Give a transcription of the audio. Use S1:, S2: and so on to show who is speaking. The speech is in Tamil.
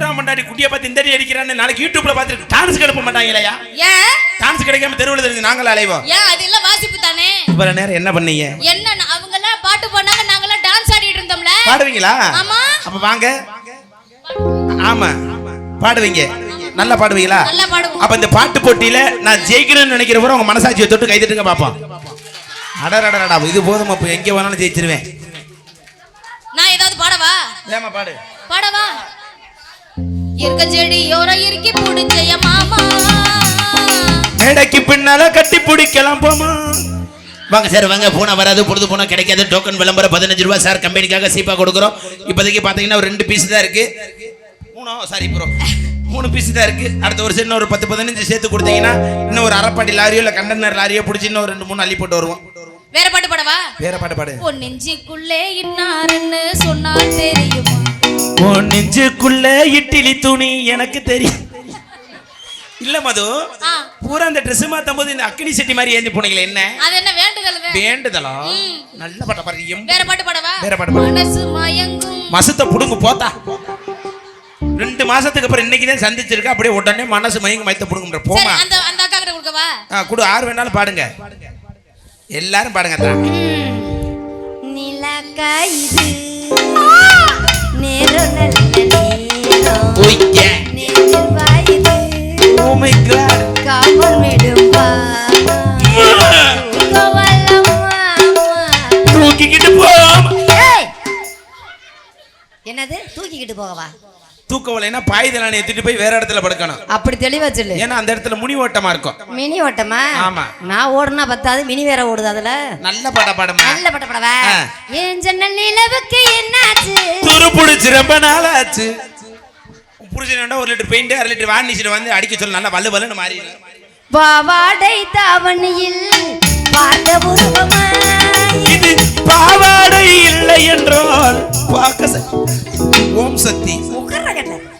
S1: ஊரா மண்டாடி குட்டியை பார்த்து இந்த அடி அடிக்கிறான்னு நாளைக்கு யூடியூப்ல பார்த்துட்டு டான்ஸ் கிடப்ப மாட்டாங்களா
S2: ஏன்?
S1: டான்ஸ் கிடைக்காம தெருவில் இருக்கு நாங்களும் அலைவோம்.
S2: ஏன்? அது எல்லாம் வாசிப்பு தானே?
S1: இவ்வளவு நேரம் என்ன பண்ணீங்க?
S2: என்ன அவங்க எல்லாம் பாட்டு போனாங்க நாங்கெல்லாம் டான்ஸ் ஆடிட்டு இருந்தோம்ல?
S1: பாடுவீங்களா?
S2: ஆமா.
S1: அப்ப வாங்க. ஆமா. பாடுவீங்க. நல்லா பாடுவீங்களா?
S2: நல்லா பாடுவோம்.
S1: அப்ப இந்த பாட்டு போட்டியில நான் ஜெயிக்கணும்னு நினைக்கிறவரை உங்க மனசாட்சியை தொட்டு கைதட்டுங்க பாப்போம். அடடடடா இது போதும் அப்ப. எங்க வேணாலும் ஜெயிச்சிருவேன்.
S2: நான் ஏதாவது பாடவா?
S1: ஏமா பாடு.
S2: பாடவா? இருக்க செடி யோர இறுக்கி புடிச்சைய மாமா?
S1: மேடைக்கு பின்னால கட்டி பிடிக்கலாம் போமா. வாங்க சார் வாங்க. போனா வராது பொழுது போனா கிடைக்காது. டோக்கன் விளம்பரம் பதினஞ்சு ரூபா சார் கம்பெனிக்காக சீப்பா கொடுக்குறோம். இப்போதைக்கு பார்த்தீங்கன்னா ஒரு ரெண்டு பீஸ் தான் இருக்கு. மூணோ சாரி ப்ரோ மூணு பீஸ் தான் இருக்கு. அடுத்த வருஷம் இன்னும் ஒரு பத்து பதினஞ்சு சேர்த்து கொடுத்தீங்கன்னா இன்னும் ஒரு அரைப்பாடி லாரியோ இல்லை கண்டனர் லாரியோ பிடிச்சி இன்னும் ஒரு ரெண்டு மூணு அள்ளி போட்டு வருவோம்.
S2: வேற பாட்டு பாடவா?
S1: வேற பாட்டு பாடு.
S2: நெஞ்சுக்குள்ளே இன்னாருன்னு சொன்னா தெரியுமா?
S1: உன் நெஞ்சுக்குள்ள இட்லி துணி எனக்கு தெரியும். இல்ல மது
S2: ஆ,
S1: பூரா அந்த ட்ரெஸ் மாத்தும் போது இந்த அக்கினி செட்டி மாதிரி ஏந்தி போனீங்களே என்ன?
S2: அது என்ன வேண்டுதல்
S1: வேண்டுதலா? நல்ல பாட்ட பாருங்க
S2: வேற பாட்டு பாடவா?
S1: வேற பாட்டு பாடு.
S2: மனசு மயங்கும்.
S1: மசத்தை புடுங்க போத்தா. ரெண்டு மாசத்துக்கு அப்புறம் இன்னைக்கு தான் சந்திச்சிருக்க அப்படியே உடனே மனசு மயங்க மயத்த புடுங்குற
S2: சரி
S1: போமா
S2: அந்த அந்த அக்கா கிட்ட கொடுக்கவா?
S1: ஆ குடு ஆறு வேணாலும் பாடுங்க. எல்லாரும் பாடுங்க அதான்.
S3: நிலக்கா இது.
S1: தூக்கிக்கிட்டு போம்
S3: என்னது? தூக்கிக்கிட்டு போகவா?
S1: தூக்கவலைன்னா பாய்தலான எடுத்துட்டு போய் வேற இடத்துல படுக்கணும்.
S3: அப்படி தெளிவா சொல்லு.
S1: ஏன்னா அந்த இடத்துல முனி ஓட்டமா இருக்கும்.
S3: மினி ஓட்டமா?
S1: ஆமா.
S3: நான் ஓடுனா பத்தாது மினி வேற ஓடுது அதுல.
S1: நல்ல பாட்ட பாடுமா?
S3: நல்ல பட்ட படவா. என் ஜன்னல் நிலவுக்கு என்னாச்சு?
S1: துரு பிடிச்சி ரொம்ப நாள் ஆச்சு புருஷன் ஒரு லிட்டர் பெயிண்ட் அரை லிட்டர் வார்னிஷில் வந்து அடிக்க சொல்ல நல்லா வல்லு வல்லுன்னு மாறி
S3: பாவாடை தாவணியில் பார்த்த உருவமா?
S1: இது பாவாடை இல்லை என்றால் பார்க்க